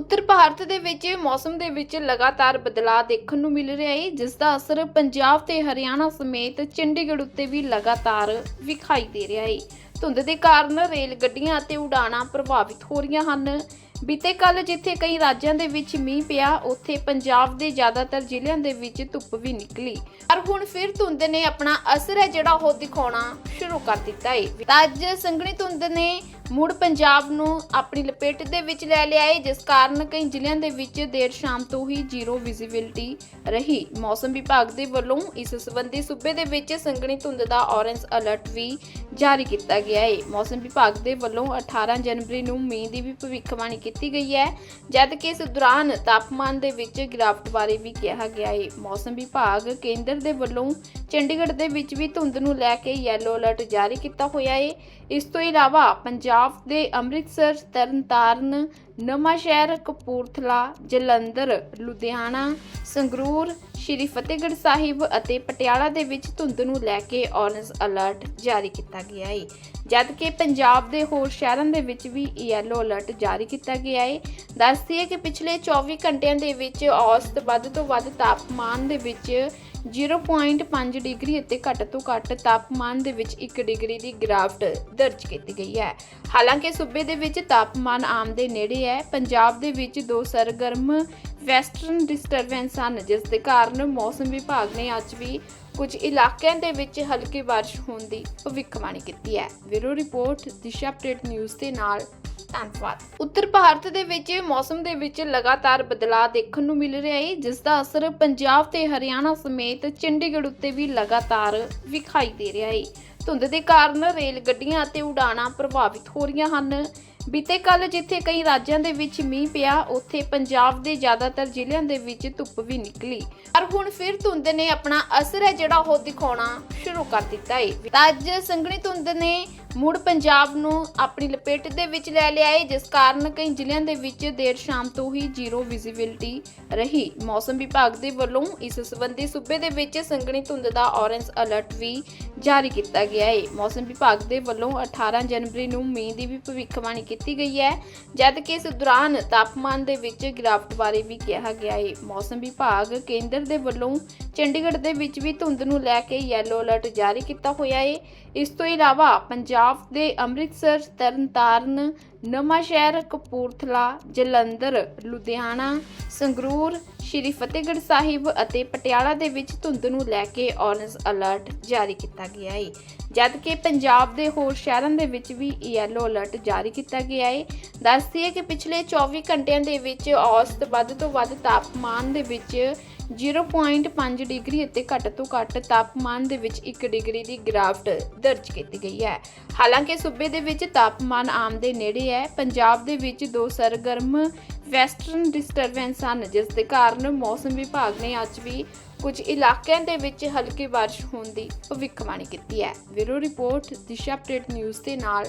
ਉੱਤਰ ਭਾਰਤ ਦੇ ਵਿੱਚ ਮੌਸਮ ਦੇ ਵਿੱਚ ਲਗਾਤਾਰ ਬਦਲਾਅ ਦੇਖਣ ਨੂੰ ਮਿਲ ਰਿਹਾ ਹੈ, ਜਿਸ ਦਾ ਅਸਰ ਪੰਜਾਬ ਤੇ ਹਰਿਆਣਾ ਸਮੇਤ ਚੰਡੀਗੜ੍ਹ ਉੱਤੇ ਵੀ ਲਗਾਤਾਰ ਵਿਖਾਈ ਦੇ ਰਿਹਾ ਹੈ। ਧੁੰਦ ਦੇ ਕਾਰਨ ਰੇਲ ਗੱਡੀਆਂ ਅਤੇ ਉਡਾਣਾਂ ਪ੍ਰਭਾਵਿਤ ਹੋ ਰਹੀਆਂ ਹਨ। ਬੀਤੇ ਕੱਲ ਜਿੱਥੇ ਕਈ ਰਾਜਾਂ ਦੇ ਵਿੱਚ ਮੀਂਹ ਪਿਆ, ਉੱਥੇ ਪੰਜਾਬ ਦੇ ਜ਼ਿਆਦਾਤਰ ਜ਼ਿਲ੍ਹਿਆਂ ਦੇ ਵਿੱਚ ਧੁੱਪ ਵੀ ਨਿਕਲੀ। ਪਰ ਹੁਣ ਫਿਰ ਧੁੰਦ ਨੇ ਆਪਣਾ ਅਸਰ ਹੈ ਜਿਹੜਾ ਉਹ ਦਿਖਾਉਣਾ ਸ਼ੁਰੂ ਕਰ ਦਿੱਤਾ ਹੈ ਤਾਂ ਅੱਜ ਸੰਘਣੀ ਧੁੰਦ ਨੇ ਮੁੜ ਪੰਜਾਬ ਨੂੰ ਆਪਣੀ ਲਪੇਟ ਦੇ ਵਿੱਚ ਲੈ ਲਿਆ ਹੈ ਜਿਸ ਕਾਰਨ ਕਈ ਜ਼ਿਲ੍ਹਿਆਂ ਦੇ ਵਿੱਚ ਦੇਰ ਸ਼ਾਮ ਤੋਂ ਹੀ ਜ਼ੀਰੋ ਵਿਜ਼ਿਬਿਲਟੀ ਰਹੀ। ਮੌਸਮ ਵਿਭਾਗ ਦੇ ਵੱਲੋਂ ਇਸ ਸੰਬੰਧੀ ਸੂਬੇ ਦੇ ਵਿੱਚ ਸੰਘਣੀ ਧੁੰਦ ਦਾ ਔਰੇਂਜ ਅਲਰਟ ਵੀ ਜਾਰੀ ਕੀਤਾ ਗਿਆ ਹੈ ਮੌਸਮ ਵਿਭਾਗ ਦੇ ਵੱਲੋਂ 18 ਜਨਵਰੀ ਨੂੰ ਮੀਂਹ ਦੀ ਵੀ ਭਵਿੱਖਬਾਣੀ ਕੀਤੀ ਗਈ ਹੈ, ਜਦ ਕਿ ਇਸ ਦੌਰਾਨ ਤਾਪਮਾਨ ਦੇ ਵਿੱਚ ਗਿਰਾਵਟ ਬਾਰੇ ਵੀ ਕਿਹਾ ਗਿਆ ਹੈ। ਮੌਸਮ ਵਿਭਾਗ ਕੇਂਦਰ ਦੇ ਵੱਲੋਂ ਚੰਡੀਗੜ੍ਹ ਦੇ ਵਿੱਚ ਵੀ ਧੁੰਦ ਨੂੰ ਲੈ ਕੇ ਯੈਲੋ ਅਲਰਟ ਜਾਰੀ ਕੀਤਾ ਹੋਇਆ ਹੈ। ਇਸ ਤੋਂ ਇਲਾਵਾ ਪੰਜਾਬ ਦੇ ਅੰਮ੍ਰਿਤਸਰ, ਤਰਨਤਾਰਨ ਨਵਾਂ ਸ਼ਹਿਰ ਕਪੂਰਥਲਾ, ਜਲੰਧਰ, ਲੁਧਿਆਣਾ, ਸੰਗਰੂਰ, ਸ਼੍ਰੀ ਫਤਿਹਗੜ੍ਹ ਸਾਹਿਬ ਅਤੇ ਪਟਿਆਲਾ ਦੇ ਵਿੱਚ ਧੁੰਦ ਨੂੰ ਲੈ ਕੇ ਔਰੇਂਜ ਅਲਰਟ ਜਾਰੀ ਕੀਤਾ ਗਿਆ ਹੈ ਜਦਕਿ ਪੰਜਾਬ ਦੇ ਹੋਰ ਸ਼ਹਿਰਾਂ ਦੇ ਵਿੱਚ ਵੀ ਯੈਲੋ ਅਲਰਟ ਜਾਰੀ ਕੀਤਾ ਗਿਆ ਹੈ ਦੱਸਦੀ ਹੈ ਕਿ ਪਿਛਲੇ 24 ਘੰਟਿਆਂ ਦੇ ਵਿੱਚ ਔਸਤ ਵੱਧ ਤੋਂ ਵੱਧ ਤਾਪਮਾਨ ਦੇ ਵਿੱਚ 0.5 ਡਿਗਰੀ ਅਤੇ ਘੱਟ ਤੋਂ ਘੱਟ ਤਾਪਮਾਨ ਦੇ ਵਿੱਚ 1 ਡਿਗਰੀ ਦੀ ਗਿਰਾਵਟ ਦਰਜ ਕੀਤੀ ਗਈ ਹੈ। ਹਾਲਾਂਕਿ ਸੂਬੇ ਦੇ ਵਿੱਚ ਤਾਪਮਾਨ ਆਮ ਦੇ ਨੇੜੇ ਹੈ। ਪੰਜਾਬ ਦੇ ਵਿੱਚ ਦੋ ਸਰਗਰਮ ਵੈਸਟਰਨ ਡਿਸਟਰਬੈਂਸ ਹਨ, ਜਿਸ ਦੇ ਕਾਰਨ ਮੌਸਮ ਵਿਭਾਗ ਨੇ ਅੱਜ ਵੀ ਕੁਝ ਇਲਾਕਿਆਂ ਦੇ ਵਿੱਚ ਹਲਕੀ ਬਾਰਿਸ਼ ਹੋਣ ਦੀ ਭਵਿੱਖਬਾਣੀ ਕੀਤੀ ਹੈ। Bureau report, Disha Update News ਦੇ ਨਾਲ ਧੰਨਵਾਦ। ਉੱਤਰ ਭਾਰਤ ਦੇ ਵਿੱਚ ਮੌਸਮ ਦੇ ਵਿੱਚ ਲਗਾਤਾਰ ਬਦਲਾਅ ਦੇਖਣ ਨੂੰ ਮਿਲ ਰਿਹਾ ਹੈ, ਜਿਸ ਦਾ ਅਸਰ ਪੰਜਾਬ ਤੇ ਹਰਿਆਣਾ ਸਮੇਤ ਚੰਡੀਗੜ੍ਹ ਉੱਤੇ ਵੀ ਲਗਾਤਾਰ ਵਿਖਾਈ ਦੇ ਰਿਹਾ ਹੈ। ਧੁੰਦ ਦੇ ਕਾਰਨ ਰੇਲ ਗੱਡੀਆਂ ਅਤੇ ਉਡਾਣਾਂ ਪ੍ਰਭਾਵਿਤ ਹੋ ਰਹੀਆਂ ਹਨ। ਬੀਤੇ ਕੱਲ ਜਿੱਥੇ ਕਈ ਰਾਜਾਂ ਦੇ ਵਿੱਚ ਮੀਂਹ ਪਿਆ, ਉੱਥੇ ਪੰਜਾਬ ਦੇ ਜ਼ਿਆਦਾਤਰ ਜ਼ਿਲ੍ਹਿਆਂ ਦੇ ਵਿੱਚ ਧੁੱਪ ਵੀ ਨਿਕਲੀ। ਪਰ ਹੁਣ ਫਿਰ ਧੁੰਦ ਨੇ ਆਪਣਾ ਅਸਰ ਹੈ ਜਿਹੜਾ ਉਹ ਦਿਖਾਉਣਾ ਸ਼ੁਰੂ ਕਰ ਦਿੱਤਾ ਹੈ ਤਾਂ ਅੱਜ ਸੰਘਣੀ ਧੁੰਦ ਨੇ ਮੁੜ ਪੰਜਾਬ ਨੂੰ ਆਪਣੀ ਲਪੇਟ ਦੇ ਵਿੱਚ ਲੈ ਲਿਆ ਹੈ ਜਿਸ ਕਾਰਨ ਕਈ ਜ਼ਿਲ੍ਹਿਆਂ ਦੇ ਵਿੱਚ ਦੇਰ ਸ਼ਾਮ ਤੋਂ ਹੀ ਜ਼ੀਰੋ ਵਿਜ਼ਿਬਿਲਟੀ ਰਹੀ। ਮੌਸਮ ਵਿਭਾਗ ਦੇ ਵੱਲੋਂ ਇਸ ਸੰਬੰਧੀ ਸੂਬੇ ਦੇ ਵਿੱਚ ਸੰਘਣੀ ਧੁੰਦ ਦਾ ਔਰੰਜ ਅਲਰਟ ਵੀ ਜਾਰੀ ਕੀਤਾ ਗਿਆ ਹੈ ਮੌਸਮ ਵਿਭਾਗ ਦੇ ਵੱਲੋਂ 18 ਜਨਵਰੀ ਨੂੰ ਮੀਂਹ ਦੀ ਵੀ ਭਵਿੱਖਬਾਣੀ ਕੀਤੀ ਗਈ ਹੈ, ਜਦ ਕਿ ਇਸ ਦੌਰਾਨ ਤਾਪਮਾਨ ਦੇ ਵਿੱਚ ਗਿਰਾਵਟ ਬਾਰੇ ਵੀ ਕਿਹਾ ਗਿਆ ਹੈ ਮੌਸਮ ਵਿਭਾਗ ਕੇਂਦਰ ਦੇ ਵੱਲੋਂ ਚੰਡੀਗੜ੍ਹ ਦੇ ਵਿੱਚ ਵੀ ਧੁੰਦ ਨੂੰ ਲੈ ਕੇ ਯੈਲੋ ਅਲਰਟ ਅਲਰਟ ਜਾਰੀ ਕੀਤਾ ਹੋਇਆ ਹੈ ਇਸ ਤੋਂ ਇਲਾਵਾ ਪੰਜਾਬ ਦੇ ਅੰਮ੍ਰਿਤਸਰ, ਤਰਨਤਾਰਨ ਨਵਾਂਸ਼ਹਿਰ ਕਪੂਰਥਲਾ, ਜਲੰਧਰ, ਲੁਧਿਆਣਾ, ਸੰਗਰੂਰ, ਸ਼੍ਰੀ ਫਤਿਹਗੜ੍ਹ ਸਾਹਿਬ ਅਤੇ ਪਟਿਆਲਾ ਦੇ ਵਿੱਚ ਧੁੰਦ ਨੂੰ ਲੈ ਕੇ ਔਰੰਜ ਅਲਰਟ ਜਾਰੀ ਕੀਤਾ ਗਿਆ ਹੈ ਜਦਕਿ ਪੰਜਾਬ ਦੇ ਹੋਰ ਸ਼ਹਿਰਾਂ ਦੇ ਵਿੱਚ ਵੀ ਯੈਲੋ ਅਲਰਟ ਜਾਰੀ ਕੀਤਾ ਗਿਆ ਹੈ ਦੱਸਦੀ ਹੈ ਕਿ ਪਿਛਲੇ 24 ਘੰਟਿਆਂ ਦੇ ਵਿੱਚ ਔਸਤ ਵੱਧ ਤੋਂ ਵੱਧ ਤਾਪਮਾਨ ਦੇ ਵਿੱਚ 0.5 ਡਿਗਰੀ ਅਤੇ ਘੱਟ ਤੋਂ ਘੱਟ ਤਾਪਮਾਨ ਦੇ ਵਿੱਚ 1 ਡਿਗਰੀ ਦੀ ਗਿਰਾਵਟ ਦਰਜ ਕੀਤੀ ਗਈ ਹੈ। ਹਾਲਾਂਕਿ ਸੂਬੇ ਦੇ ਵਿੱਚ ਤਾਪਮਾਨ ਆਮ ਦੇ ਨੇੜੇ ਹੈ। ਪੰਜਾਬ ਦੇ ਵਿੱਚ ਦੋ ਸਰਗਰਮ ਵੈਸਟਰਨ ਡਿਸਟਰਬੈਂਸ ਹਨ, ਜਿਸ ਦੇ ਕਾਰਨ ਮੌਸਮ ਵਿਭਾਗ ਨੇ ਅੱਜ ਵੀ ਕੁਝ ਇਲਾਕਿਆਂ ਦੇ ਵਿੱਚ ਹਲਕੀ ਬਾਰਿਸ਼ ਹੋਣ ਦੀ ਭਵਿੱਖਬਾਣੀ ਕੀਤੀ ਹੈ। Bureau report, Disha Update News ਦੇ ਨਾਲ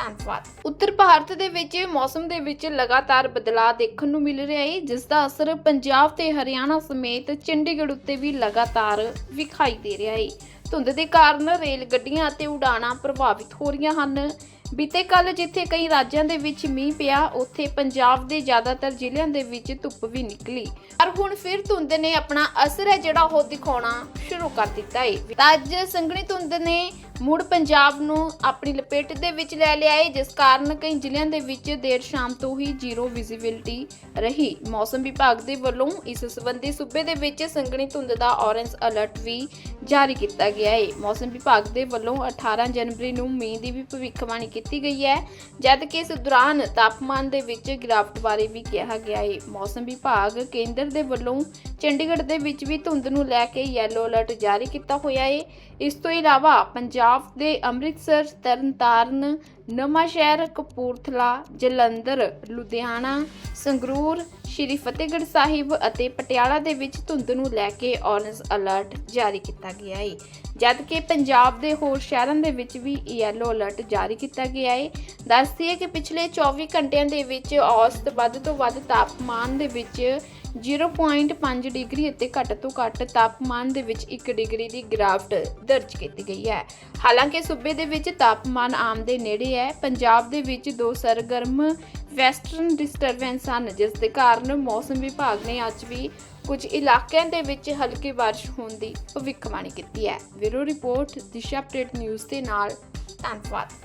ਧੰਨਵਾਦ ਉੱਤਰ ਭਾਰਤ ਦੇ ਵਿੱਚ ਮੌਸਮ ਦੇ ਵਿੱਚ ਲਗਾਤਾਰ ਬਦਲਾਅ ਦੇਖਣ ਨੂੰ ਮਿਲ ਰਿਹਾ ਹੈ ਜਿਸ ਦਾ ਅਸਰ ਪੰਜਾਬ ਤੇ ਹਰਿਆਣਾ ਸਮੇਤ ਚੰਡੀਗੜ੍ਹ ਉੱਤੇ ਵੀ ਲਗਾਤਾਰ ਵਿਖਾਈ ਦੇ ਰਿਹਾ ਹੈ ਧੁੰਦ ਦੇ ਕਾਰਨ ਰੇਲ ਗੱਡੀਆਂ ਅਤੇ ਉਡਾਣਾਂ ਪ੍ਰਭਾਵਿਤ ਹੋ ਰਹੀਆਂ ਹਨ। ਬੀਤੇ ਕੱਲ ਜਿੱਥੇ ਕਈ ਰਾਜਾਂ ਦੇ ਵਿੱਚ ਮੀਂਹ ਪਿਆ, ਉੱਥੇ ਪੰਜਾਬ ਦੇ ਜ਼ਿਆਦਾਤਰ ਜ਼ਿਲ੍ਹਿਆਂ ਦੇ ਵਿੱਚ ਧੁੱਪ ਵੀ ਨਿਕਲੀ। ਪਰ ਹੁਣ ਫਿਰ ਧੁੰਦ ਨੇ ਆਪਣਾ ਅਸਰ ਹੈ ਜਿਹੜਾ ਉਹ ਦਿਖਾਉਣਾ ਸ਼ੁਰੂ ਕਰ ਦਿੱਤਾ ਹੈ ਅੱਜ ਸੰਘਣੀ ਧੁੰਦ ਨੇ ਮੁੜ ਪੰਜਾਬ ਨੂੰ ਆਪਣੀ ਲਪੇਟ ਦੇ ਵਿੱਚ ਲੈ ਲਿਆ ਹੈ ਜਿਸ ਕਾਰਨ ਕਈ ਜ਼ਿਲ੍ਹਿਆਂ ਦੇ ਵਿੱਚ ਦੇਰ ਸ਼ਾਮ ਤੋਂ ਹੀ ਜ਼ੀਰੋ ਵਿਜ਼ਿਬਿਲਟੀ ਰਹੀ। ਮੌਸਮ ਵਿਭਾਗ ਦੇ ਵੱਲੋਂ ਇਸ ਸੰਬੰਧੀ ਸੂਬੇ ਦੇ ਵਿੱਚ ਸੰਘਣੀ ਧੁੰਦ ਦਾ ਔਰੰਜ ਅਲਰਟ ਵੀ ਜਾਰੀ ਕੀਤਾ ਗਿਆ ਹੈ ਮੌਸਮ ਵਿਭਾਗ ਦੇ ਵੱਲੋਂ 18 ਜਨਵਰੀ ਨੂੰ ਮੀਂਹ ਦੀ ਵੀ ਭਵਿੱਖਬਾਣੀ ਕੀਤੀ ਗਈ ਹੈ, ਜਦ ਕਿ ਇਸ ਦੌਰਾਨ ਤਾਪਮਾਨ ਦੇ ਵਿੱਚ ਗਿਰਾਵਟ ਬਾਰੇ ਵੀ ਕਿਹਾ ਗਿਆ ਹੈ ਮੌਸਮ ਵਿਭਾਗ ਕੇਂਦਰ ਦੇ ਵੱਲੋਂ ਚੰਡੀਗੜ੍ਹ ਦੇ ਵਿੱਚ ਵੀ ਧੁੰਦ ਨੂੰ ਲੈ ਕੇ ਯੈਲੋ ਅਲਰਟ ਜਾਰੀ ਕੀਤਾ ਹੋਇਆ ਹੈ ਇਸ ਤੋਂ ਇਲਾਵਾ ਪੰਜਾਬ ਦੇ ਅੰਮ੍ਰਿਤਸਰ, ਤਰਨਤਾਰਨ, ਨਵਾਂਸ਼ਹਿਰ, ਕਪੂਰਥਲਾ, ਜਲੰਧਰ, ਲੁਧਿਆਣਾ, ਸੰਗਰੂਰ, ਸ਼੍ਰੀ ਫਤਿਹਗੜ੍ਹ ਸਾਹਿਬ ਅਤੇ ਪਟਿਆਲਾ ਦੇ ਵਿੱਚ ਧੁੰਦ ਨੂੰ ਲੈ ਕੇ ਔਰੇਂਜ ਅਲਰਟ ਜਾਰੀ ਕੀਤਾ ਗਿਆ ਹੈ ਜਦਕਿ ਪੰਜਾਬ ਦੇ ਹੋਰ ਸ਼ਹਿਰਾਂ ਦੇ ਵਿੱਚ ਵੀ ਯੈਲੋ ਅਲਰਟ ਜਾਰੀ ਕੀਤਾ ਗਿਆ ਹੈ ਦੱਸਦੀ ਹੈ ਕਿ ਪਿਛਲੇ 24 ਘੰਟਿਆਂ ਦੇ ਵਿੱਚ ਔਸਤ ਵੱਧ ਤੋਂ ਵੱਧ ਤਾਪਮਾਨ ਦੇ ਵਿੱਚ 0.5 ਡਿਗਰੀ ਅਤੇ ਘੱਟ ਤੋਂ ਘੱਟ ਤਾਪਮਾਨ ਦੇ ਵਿੱਚ 1 ਡਿਗਰੀ ਦੀ ਗਿਰਾਵਟ ਦਰਜ ਕੀਤੀ ਗਈ ਹੈ। ਹਾਲਾਂਕਿ ਸੂਬੇ ਦੇ ਵਿੱਚ ਤਾਪਮਾਨ ਆਮ ਦੇ ਨੇੜੇ ਹੈ। ਪੰਜਾਬ ਦੇ ਵਿੱਚ ਦੋ ਸਰਗਰਮ ਵੈਸਟਰਨ ਡਿਸਟਰਬੈਂਸ ਹਨ, ਜਿਸ ਦੇ ਕਾਰਨ ਮੌਸਮ ਵਿਭਾਗ ਨੇ ਅੱਜ ਵੀ ਕੁਝ ਇਲਾਕਿਆਂ ਦੇ ਵਿੱਚ ਹਲਕੀ ਬਾਰਿਸ਼ ਹੋਣ ਦੀ ਭਵਿੱਖਬਾਣੀ ਕੀਤੀ ਹੈ। Bureau report, Disha Update News ਦੇ ਨਾਲ ਧੰਨਵਾਦ।